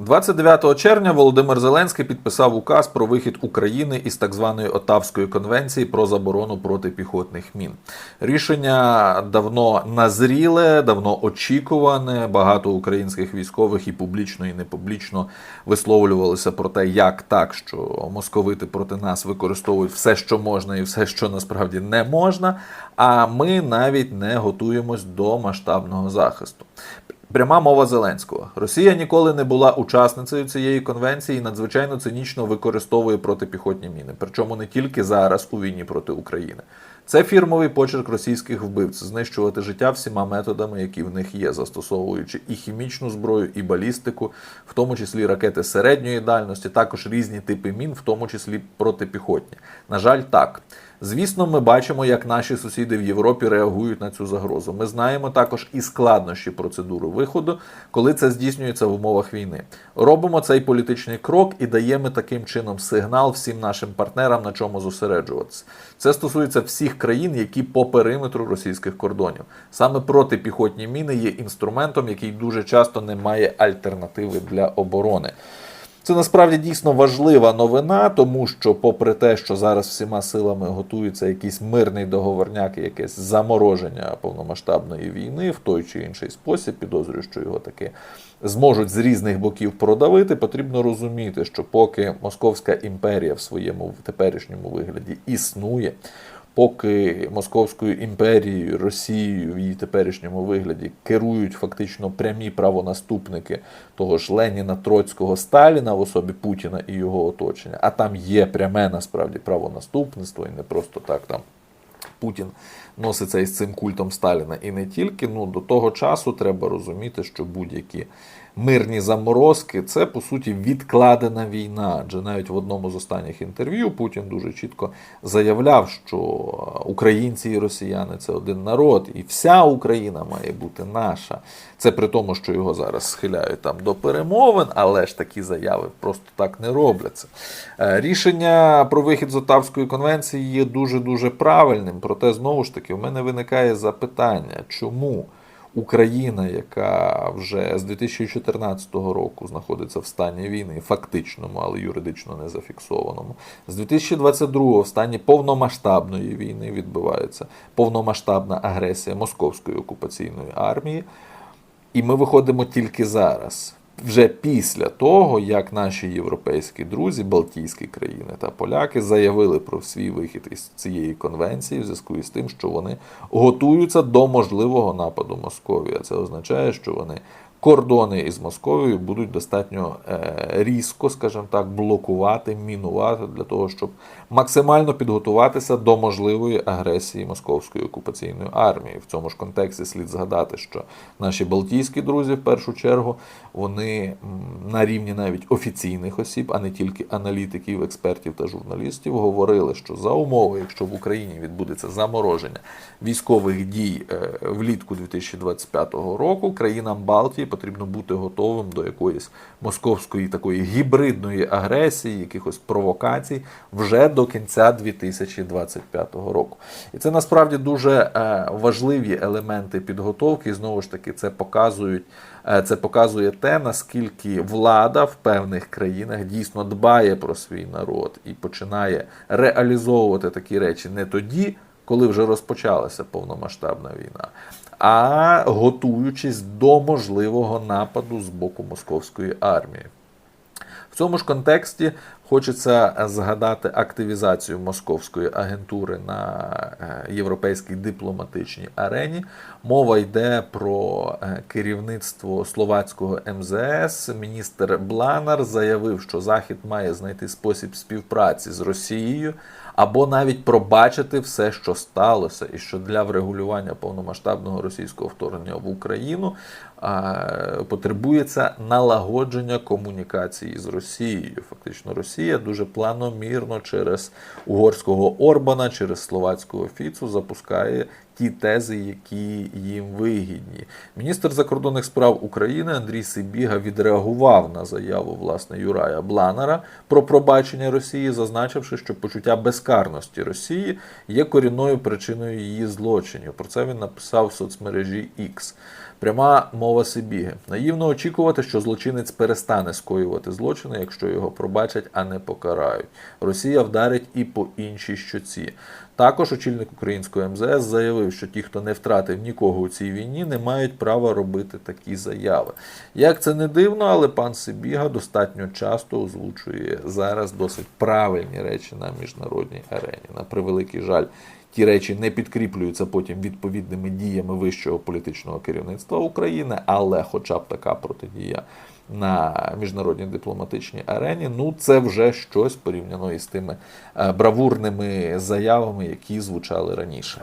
29 червня Володимир Зеленський підписав указ про вихід України із так званої Отавської конвенції про заборону протипіхотних мін. Рішення давно назріле, давно очікуване. Багато українських військових і публічно, і не публічно висловлювалися про те, як так, що московити проти нас використовують все, що можна, і все, що насправді не можна. А ми навіть не готуємось до масштабного захисту. Пряма мова Зеленського. Росія ніколи не була учасницею цієї конвенції і надзвичайно цинічно використовує протипіхотні міни. Причому не тільки зараз у війні проти України. Це фірмовий почерк російських вбивць знищувати життя всіма методами, які в них є, застосовуючи і хімічну зброю, і балістику, в тому числі ракети середньої дальності, також різні типи мін, в тому числі протипіхотні. На жаль, так. Звісно, ми бачимо, як наші сусіди в Європі реагують на цю загрозу. Ми знаємо також і складнощі процедури виходу, коли це здійснюється в умовах війни. Робимо цей політичний крок і даємо таким чином сигнал всім нашим партнерам, на чому зосереджуватися. Це стосується всіх країн, які по периметру російських кордонів. Саме протипіхотні міни є інструментом, який дуже часто не має альтернативи для оборони. Це насправді дійсно важлива новина, тому що, попри те, що зараз всіма силами готується якийсь мирний договорняк, якесь замороження повномасштабної війни в той чи інший спосіб, підозрюю, що його таки зможуть з різних боків продавити. Потрібно розуміти, що поки Московська імперія в своєму теперішньому вигляді існує. Поки Московською імперією, Росією в її теперішньому вигляді керують фактично прямі правонаступники того ж Леніна, Троцького, Сталіна в особі Путіна і його оточення, а там є пряме насправді правонаступництво, і не просто так там Путін носиться із цим культом Сталіна. І не тільки ну до того часу треба розуміти, що будь-які мирні заморозки це по суті відкладена війна. Адже навіть в одному з останніх інтерв'ю Путін дуже чітко заявляв, що українці і росіяни це один народ, і вся Україна має бути наша. Це при тому, що його зараз схиляють там до перемовин, але ж такі заяви просто так не робляться. Е, Рішення про вихід з Отавської конвенції є дуже дуже правильним. Проте знову ж таки в мене виникає запитання, чому? Україна, яка вже з 2014 року знаходиться в стані війни, фактичному, але юридично не зафіксованому, з 2022 в стані повномасштабної війни відбувається повномасштабна агресія московської окупаційної армії. І ми виходимо тільки зараз, вже після того, як наші європейські друзі, Балтійські країни та поляки заявили про свій вихід із цієї конвенції в зв'язку із тим, що вони готуються до можливого нападу Московії. А це означає, що вони кордони із Московією будуть достатньо е, різко, скажімо так, блокувати, мінувати для того, щоб максимально підготуватися до можливої агресії московської окупаційної армії. В цьому ж контексті слід згадати, що наші балтійські друзі, в першу чергу, вони на рівні навіть офіційних осіб, а не тільки аналітиків, експертів та журналістів, говорили, що за умови, якщо в Україні відбудеться замороження військових дій е, влітку 2025 року, країнам Балтії потрібно бути готовим до якоїсь московської такої гібридної агресії, якихось провокацій вже до кінця 2025 року. І це насправді дуже е, важливі елементи підготовки. І знову ж таки, це показують. е, Це показує те, наскільки влада в певних країнах дійсно дбає про свій народ і починає реалізовувати такі речі не тоді, коли вже розпочалася повномасштабна війна, а готуючись до можливого нападу з боку московської армії. В цьому ж контексті хочеться згадати активізацію московської агентури на е, європейській дипломатичній арені. Мова йде про е, керівництво словацького МЗС. Міністр Бланар заявив, що Захід має знайти спосіб співпраці з Росією або навіть пробачити все, що сталося, і що для врегулювання повномасштабного російського вторгнення в Україну е, потребується налагодження комунікації з Росією. Фактично, Росія дуже планомірно через угорського Орбана, через словацького Фіцу запускає ті тези, які їм вигідні. Міністр закордонних справ України Андрій Сибіга відреагував на заяву власне Юрая Бланера про пробачення Росії, зазначивши, що почуття безкарності Росії є корінною причиною її злочинів. Про це він написав в соцмережі X. Пряма мова Сибіги. Наївно очікувати, що злочинець перестане скоювати злочини, якщо його пробачать, а не покарають. Росія вдарить і по іншій щоці. Також очільник української МЗС заявив, що ті, хто не втратив нікого у цій війні, не мають права робити такі заяви. Як це не дивно, але пан Сибіга достатньо часто озвучує зараз досить правильні речі на міжнародній арені. На превеликий жаль, ті речі не підкріплюються потім відповідними діями вищого політичного керівництва України, але хоча б така протидія на міжнародній дипломатичній арені, ну це вже щось порівняно із тими е, бравурними заявами, які звучали раніше.